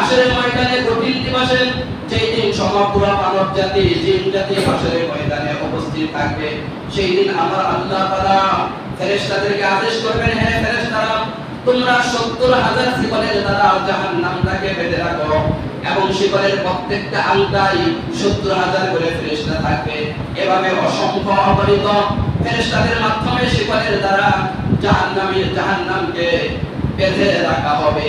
আসলে ময়দানে কঠিন দিবসে যেই দিন সমগ্র মানব জাতি জিন জাতি আসলে ময়দানে উপস্থিত থাকবে, সেই দিন আমার আল্লাহ তাআলা ফেরেশতাদেরকে আদেশ করবেন, হে ফেরেশতারা, তোমরা সত্তর হাজার শিকলের দ্বারা জাহান্নামটাকে বেঁধে রাখো এবং শিকলের প্রত্যেকটা আংটাই সত্তর হাজার করে ফেরেশতা থাকবে। এভাবে অসংখ্য অগণিত ফেরেশতাদের মাধ্যমে শিকলের দ্বারা জাহান্নামের জাহান্নামকে বেঁধে রাখা হবে।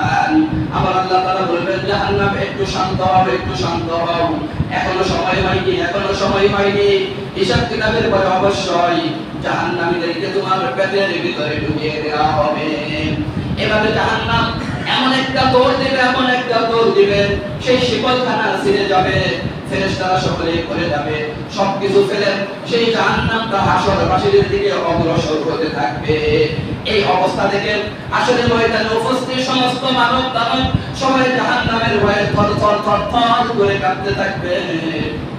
আমার আল্লাহ তারা বলবেন, জাহান্নাম একটু শান্ত হও, একটু শান্ত হও। এখনও সময় হয়নি, এখনও সময় হয়নি। হিসাব কিতাবের পরে অবশ্যই জাহান্নামীদেরকে তোমার পেটের ভিতরে ঢুকিয়ে দেওয়া হবে। এভাবে জাহান্নাম এমন একটা দৌড় দিবে, এমন একটা দৌড় দিবে। সেই শিকলখানা ছিঁড়ে যাবে, ফেরেশতারা সকলে করে যাবে। সবকিছু ফেলে সেই হাসরবাসীদের দিকে অগ্রসর হতে থাকবে। এই অবস্থা আসলে ময়দানে উপস্থিত সমস্ত মানব দানব সবাই জাহান্নামের ভয়ে থর থর থর থর করে থাকবে।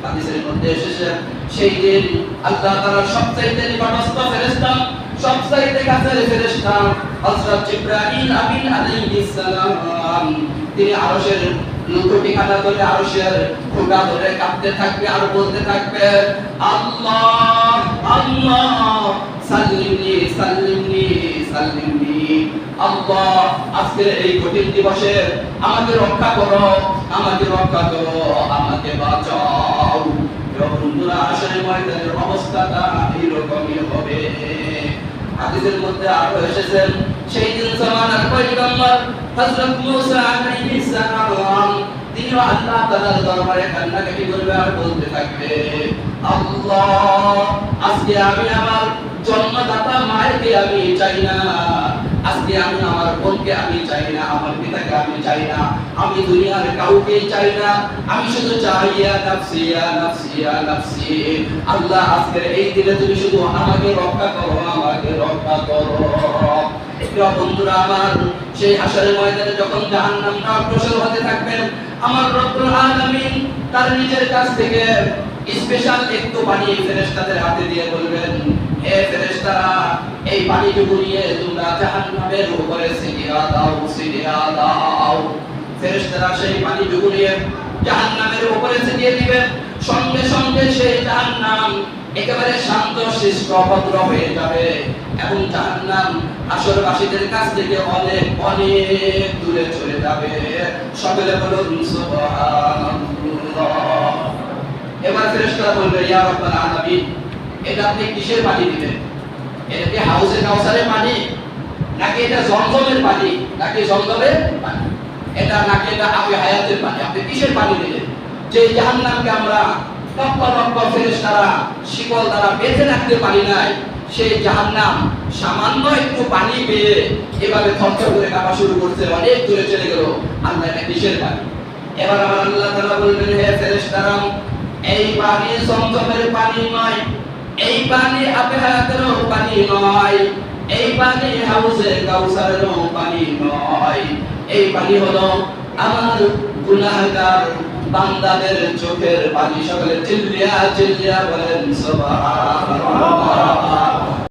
হাদিসের মধ্যে এসেছে, সেই দিন আল্লাহ তাআলা সবচাইতে নিকটস্থ ফেরেশতা ফেরেশতা হযরত আলাইহিস সালাম তিনি আরশের ধরে আরশের ধরে কাঁপতে থাকবে আর বলতে থাকবে, আল্লাহ আল্লাহ আল্লাহ, আজকের এই কঠিন দিবসে আমাকে রক্ষা করো, আমাকে রক্ষা করো, আমাকে বাঁচাও। বন্ধুরা আসলে ময়দানের অবস্থাটা এইরকমই হবে হাদিসের মধ্যে আরও এসেছেন। সেই দিন জামানার পয়গম্বর হযরত মুসা আলাইহিস সালাম তিনি আল্লাহ তাআলার দরবারে কান্নাকাটি করবে আর বলতে থাকবে, আল্লাহ, আজকে আমি আমার জন্মদাতা মায়েরকে আমি চাই না। আজকে আমি আমার বোনকে আমি চাই না, আমার পিতাকে আমি চাই না। আমি দুনিয়ার কাউকে চাই না। আমি শুধু চাই, ইয়া নাফসি ইয়া নাফসি ইয়া নাফসি। আল্লাহ, আজকের এই দিনে তুমি শুধু আমাকে রক্ষা করো আমাকে রক্ষা করো প্রিয় বন্ধুরা আমার, সেই দিয়ে বলবেন, হে ফেরেশতারা, এই পানিটুকু নিয়ে তোমরা জাহান্নামের উপরে ছিটিয়ে দাও ছিটিয়ে দাও। ফেরেশতারা সেই পানিটুকু নিয়ে জাহান্নামের উপরে ছিটিয়ে দিবে সঙ্গে সঙ্গে সেই জাহান্নাম একেবারে শান্ত শিষ্ট ভদ্র হয়ে যাবে। এবং জাহান্নাম আসরবাসীদের কাছ থেকে অনেক অনেক দূরে চলে যাবে। সকলে বলুন এবার ফেরেশতারা বলবে, ইয়া রাব্বাল আলামিন, এটা আপনি কিসের পানি দিবেন এটা কি হাউসে কাউসারের পানি নাকি এটা জমজমের পানি নাকি জমজমের পানি এটা, নাকি এটা আপনি হায়াতের পানি আপনি কিসের পানি দিলেন? যে জাহান্নামকে আমরা শিকল দ্বারা বেঁধে রাখতে পারি নাই। সেই জাহান্নাম সামান্য একটু পানি পেয়ে এভাবে থরথর করে কাঁপা শুরু করছে, অনেক দূরে চলে গেল। আল্লাহ এটা পানি? এবার আমার আল্লাহ তাআলা বলবেন হে ফেরেশতারা এই পানি জমজমের পানি নয়, এই পানি আপে পানি নয়, এই পানি হাউসে কাউসারেরও পানি নয়। এই পানি হলো আমার গুনাহগার বান্দাদের চোখের পানি সকলে চিল্লিয়া চিল্লিয়া বলেন সুবহানাল্লাহ।